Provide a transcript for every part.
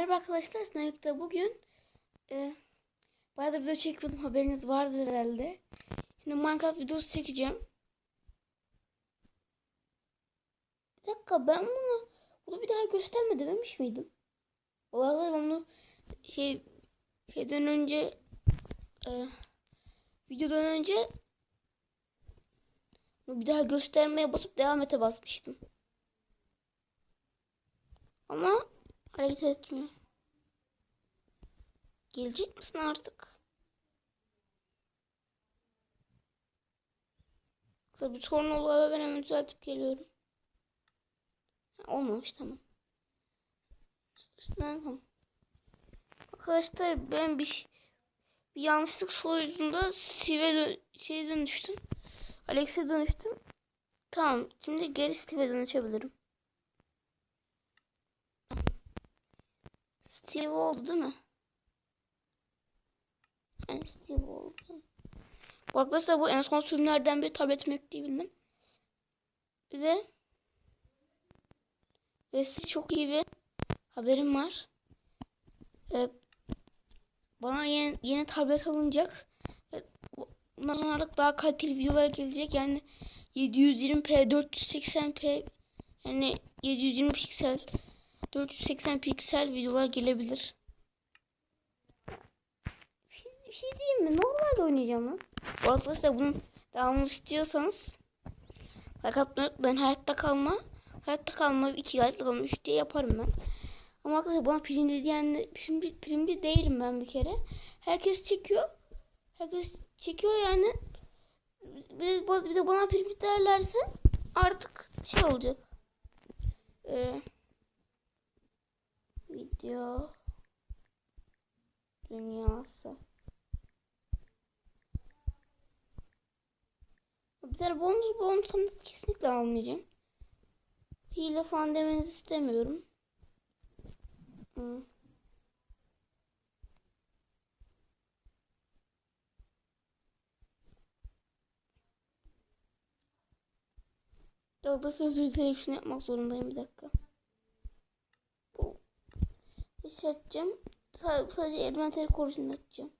Merhaba arkadaşlar, Sinavik'te bugün e, bayağı da video çekmedim haberiniz vardır herhalde. Şimdi Minecraft videosu çekeceğim. Bir dakika ben bunu bunu bir daha gösterme dememiş miydim? Vallahi ben bunu şey şeyden önce e, videodan önce bir daha göstermeye basıp devam ete basmıştım. Ama hareket etmiyor. Gelecek misin artık? Bir sorun oluyor ben hemen düzeltip geliyorum. Ha, olmamış tamam. İşte, tamam. Arkadaşlar ben bir bir yanlışlık sonucunda Steve'e dön şeye dönüştüm. Alex'e dönüştüm. Tamam. Şimdi geri Steve'e dönüşebilirim. Steve oldu değil mi? Yani Steve oldu. Arkadaşlar bu en son sürümlerden bir tabletime yükleyebildim. Bir de ve çok iyi bir haberim var. Ee, bana yeni, yeni tablet alınacak. Bundan sonra daha kaliteli videolar gelecek. Yani 720p, 480p yani 720 piksel 480 piksel videolar gelebilir. Bir şey, bir şey diyeyim mi? Normalde oynayacağım lan. Bu arkadaşlar bunun devamını istiyorsanız like atmayı unutmayın. Hayatta kalma. Hayatta kalma. 2 hayatta kalma. 3 diye yaparım ben. Ama arkadaşlar bana primli diyen primli, primli değilim ben bir kere. Herkes çekiyor. Herkes çekiyor yani. Bir bir de bana primli derlerse artık şey olacak. Eee video dünyası. Tane bonus bonus kesinlikle almayacağım. Hile falan demenizi istemiyorum. Hmm. Yolda özür dilerim şunu yapmak zorundayım bir dakika. Şey açacağım. Sadece elementer korusunu açacağım.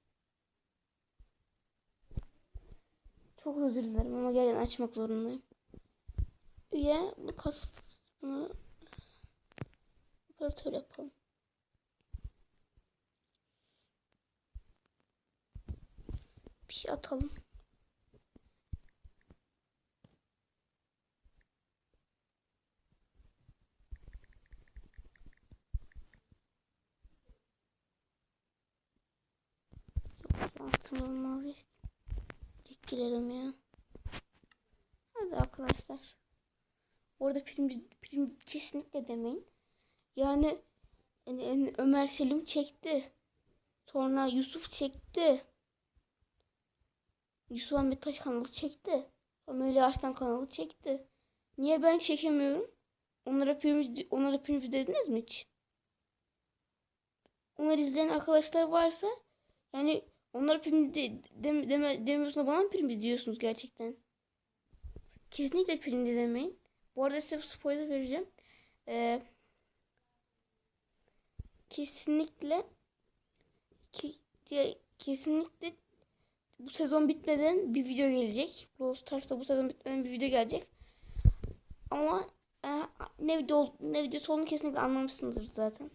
Çok özür dilerim ama gerçekten açmak zorundayım. Üye bu kas bunu operatör yapalım. Bir şey atalım. Altın olmalı. Girelim ya. Hadi arkadaşlar. Orada prim, prim kesinlikle demeyin. Yani, yani, Ömer Selim çekti. Sonra Yusuf çekti. Yusuf Ahmet Taş kanalı çekti. Melih Arslan kanalı çekti. Niye ben çekemiyorum? Onlara prim, onlara prim dediniz mi hiç? Onları izleyen arkadaşlar varsa yani onlar prim de, de, deme, demiyorsunuz bana mı prim diyorsunuz gerçekten? Kesinlikle prim de demeyin. Bu arada size spoiler vereceğim. Ee, kesinlikle ki, kesinlikle bu sezon bitmeden bir video gelecek. Brawl Stars'ta bu sezon bitmeden bir video gelecek. Ama e, ne video ne videosu olduğunu kesinlikle anlamışsınızdır zaten.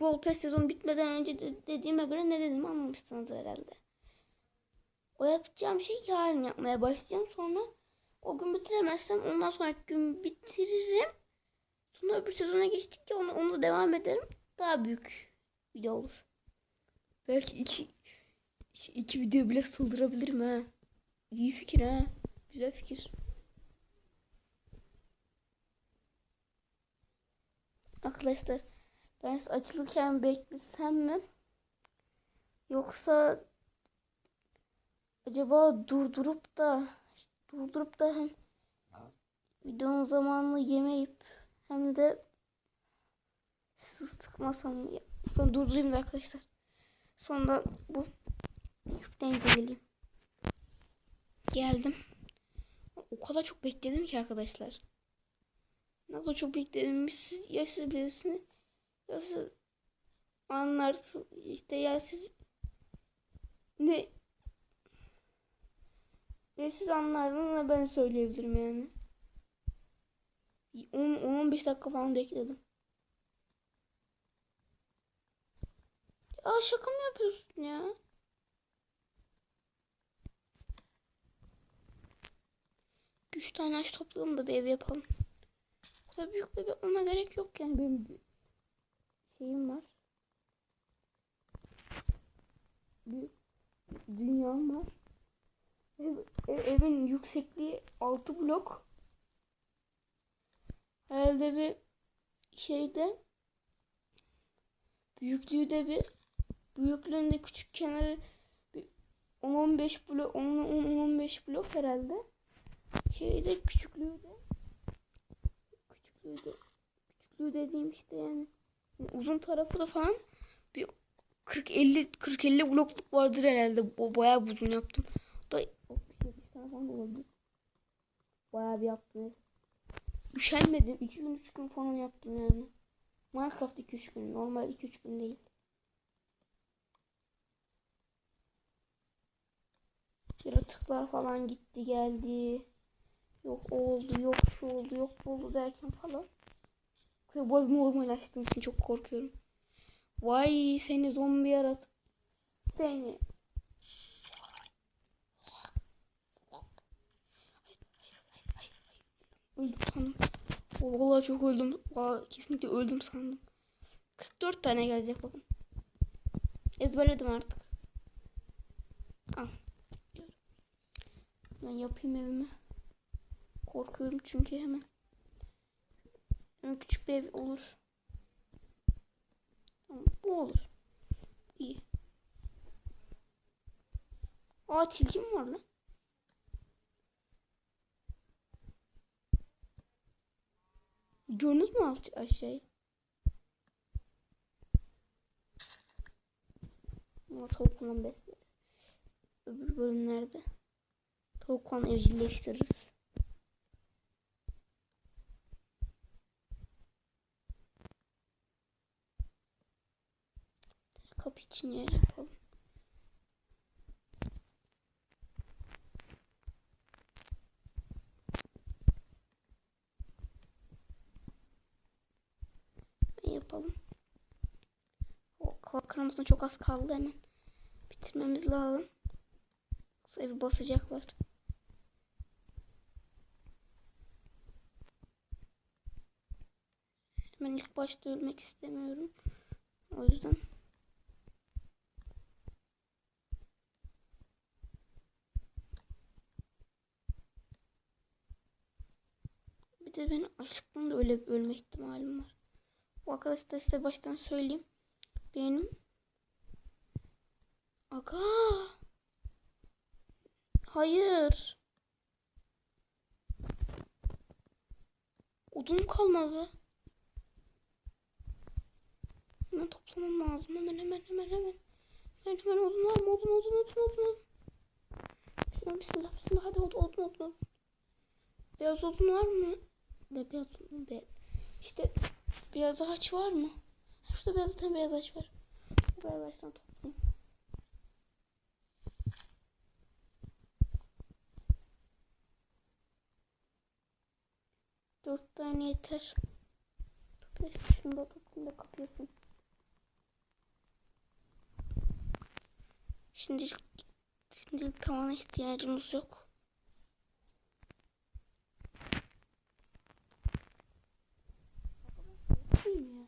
Pass sezon bitmeden önce de dediğime göre ne dedim anlamışsınız herhalde. O yapacağım şey yarın yapmaya başlayacağım. Sonra o gün bitiremezsem ondan sonraki gün bitiririm. Sonra öbür sezona geçtikçe onu, onu devam ederim. Daha büyük video olur. Belki iki, iki video bile sığdırabilirim ha. İyi fikir ha. Güzel fikir. Arkadaşlar ben açılırken beklesem mi? Yoksa acaba durdurup da durdurup da hem videonun zamanını yemeyip hem de sıkmasam mı? Ben durdurayım da arkadaşlar. Sonra bu yükleyince geleyim. Geldim. O kadar çok bekledim ki arkadaşlar. Nasıl çok beklemiş ya siz bilirsiniz ya siz anlarsınız işte ya siz ne ne siz anlardınız ne ben söyleyebilirim yani. 10-15 dakika falan bekledim. Ya şaka mı yapıyorsun ya? Üç tane ağaç toplayalım da bir ev yapalım. O kadar büyük bir ev yapmama gerek yok yani benim şeyim var. Bir dünyam var. Ev, ev- evin yüksekliği 6 blok. Herhalde bir şeyde büyüklüğü de bir büyüklüğünde küçük kenarı bir 10-15 blok 10-15 blok herhalde. Şeyde küçüklüğü de küçüklüğü de küçüklüğü dediğim işte yani uzun tarafı da falan bir 40-50 40-50 blokluk vardır herhalde. O bayağı uzun yaptım. Da 60 tane falan da olabilir. Bayağı bir yaptım. Üşenmedim. 2 gün 3 gün falan yaptım yani. Minecraft 2-3 gün. Normal 2-3 gün değil. Yaratıklar falan gitti geldi. Yok o oldu, yok şu oldu, yok bu oldu derken falan. Bu arada normal açtığım için çok korkuyorum. Vay seni zombi yaratık. Seni. Öldüm sandım. Vallahi çok öldüm. Vallahi kesinlikle öldüm sandım. 44 tane gelecek bakın. Ezberledim artık. Al. Ben yapayım evimi. Korkuyorum çünkü hemen. Küçük bir ev olur. Bu olur. İyi. Aa tilki mi var lan? Gördünüz mü alt aşağıyı? Ama tavuk falan besleriz. Öbür bölümlerde tavuk falan evcilleştiririz. Kapı için yer yapalım. Yapalım? O hava kırmasına çok az kaldı hemen. Bitirmemiz lazım. Yoksa basacaklar. Hemen ilk başta ölmek istemiyorum. O yüzden Bir de ben açlıktan da öyle ölme ihtimalim var. Bu arkadaşlar size baştan söyleyeyim. Benim Aga. Hayır. Odun kalmadı. Hemen toplamam lazım. Hemen hemen hemen hemen. Hemen hemen odun var mı? Odun odun odun odun. bismillah bismillah. Hadi odun odun odun. Beyaz odun var mı? Ne beyaz odun be. İşte beyaz ağaç var mı? Şurada beyaz bir tane beyaz ağaç var. Beyaz ağaçtan toplayayım. Dört tane yeter. De işte şunu da toplayayım da kapıyorsun. Şimdilik, şimdilik tavana ihtiyacımız yok. Değil mi ya?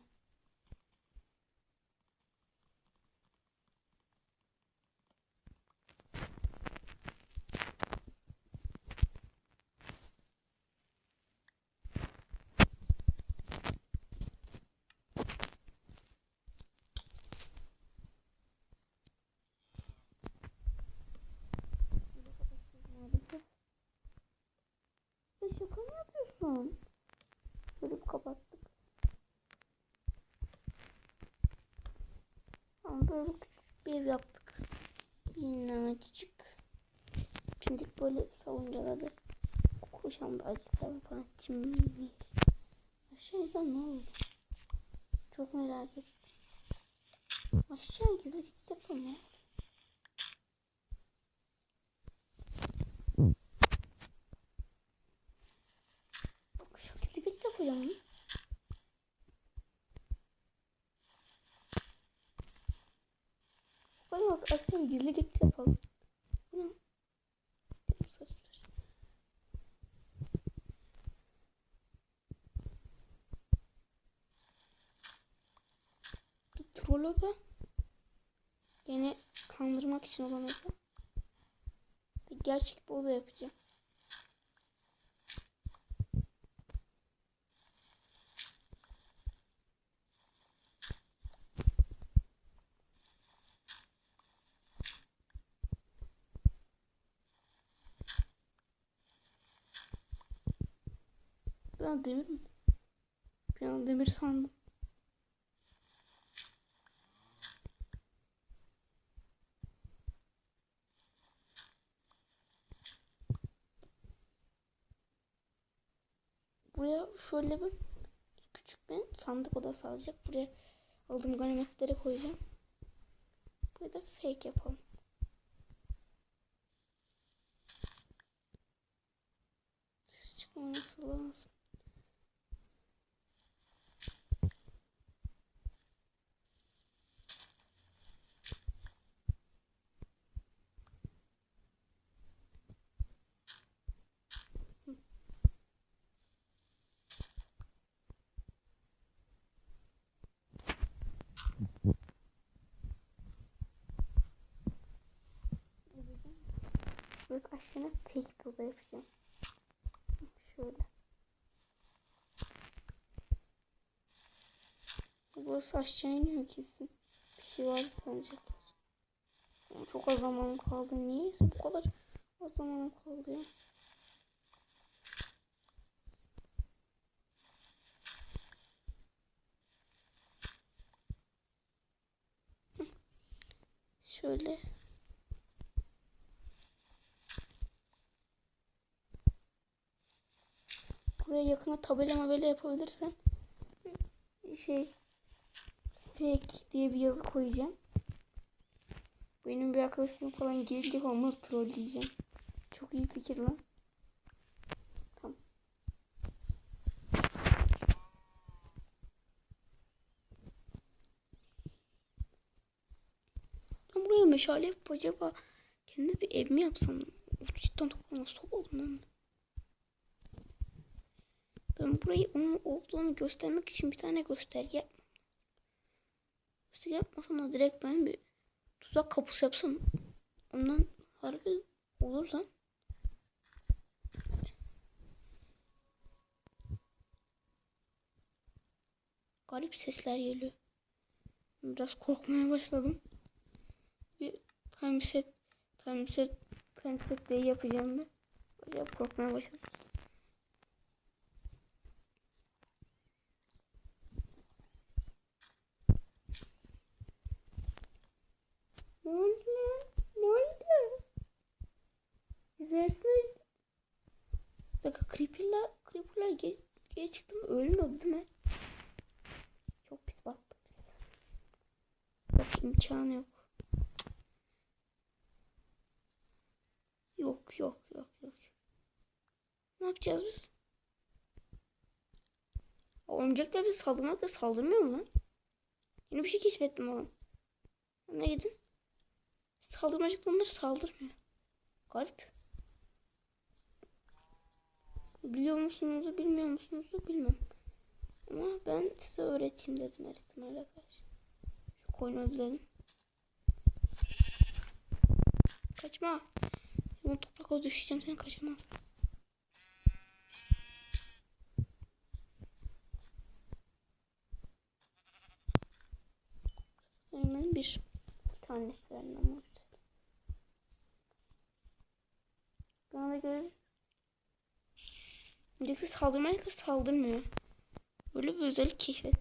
maalesef. Ya şaka mı yapıyorsun? Bölüp kapattık. Ama böyle küçük bir ev yaptık. Minnacık. Şimdi böyle saloncalarda koşan da acıklar falan. Şimdi Aşağı insan ne oldu? Çok merak ettim. Aşağı gizli geçiş yapalım ya. Aşağı ya. Hadi bak aşağı gizli geçiş yapalım. Bu ne? Benim saçlar. Bir trolü da Yine kandırmak için olamadı. Gerçek bir oda yapacağım. Ben demir mi? Bir an demir sandım. Buraya şöyle bir küçük bir sandık odası alacak. Buraya aldığım ganimetleri koyacağım. Buraya da fake yapalım. Çıkmaması lazım. Evet aşağıya fake bir oda yapacağım. Şöyle. Burası aşağı iniyor kesin. Bir şey var sanacaklar. Çok az zamanım kaldı. Niye bu kadar az zamanım kaldı ya? Şöyle. Buraya yakına tabela mabela yapabilirsem şey fake diye bir yazı koyacağım. Benim bir arkadaşım falan gelecek onları trolleyeceğim. Çok iyi fikir lan. Tamam. Ben buraya meşale yapıp acaba kendime bir ev mi yapsam? Cidden toplama sopa lan. Ben burayı onun olduğunu göstermek için bir tane gösterge yapmam. Gösterge yapmasam da direkt ben bir tuzak kapısı yapsam ondan harbi olur lan. Garip sesler geliyor. Biraz korkmaya başladım. Bir time set time set time set diye yapacağım ben. Acayip korkmaya başladım. Ne oldu lan? Ne oldu? İzlersiniz. Bir dakika creeper'lar, creeper'lar geç, geç çıktı mı ölmüyordu değil mi? Çok pis battık biz. Yok imkanı yok. Yok yok yok yok. Ne yapacağız biz? Oyuncaklar bizi saldırmak da saldırmıyor mu lan? Yeni bir şey keşfettim oğlum. Ne gidin? Saldırmacık onlar saldırmıyor. Garip. Biliyor musunuz bilmiyor musunuz bilmem. Ama ben size öğreteyim dedim her ihtimalle karşı. Şu koyunu öldürelim. Kaçma. Ben toprakla düşeceğim seni kaçamaz. Benim bir tanesi vermem ama. Bana göre Önceki saldırmaya saldırmıyor. Böyle bir özellik keşfet.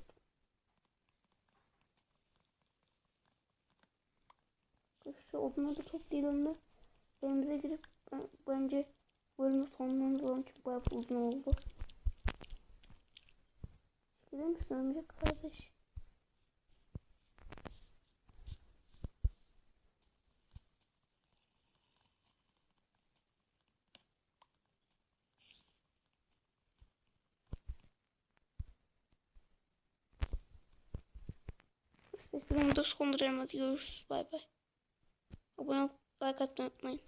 Şu odunları da toplayalım da evimize girip ben, bence bölümü sonlandıralım çünkü bayağı uzun oldu. Gelir misin örümcek kardeş? Burada sonduruyorum. Hadi görüşürüz. Bay bay. Abone olup like atmayı unutmayın.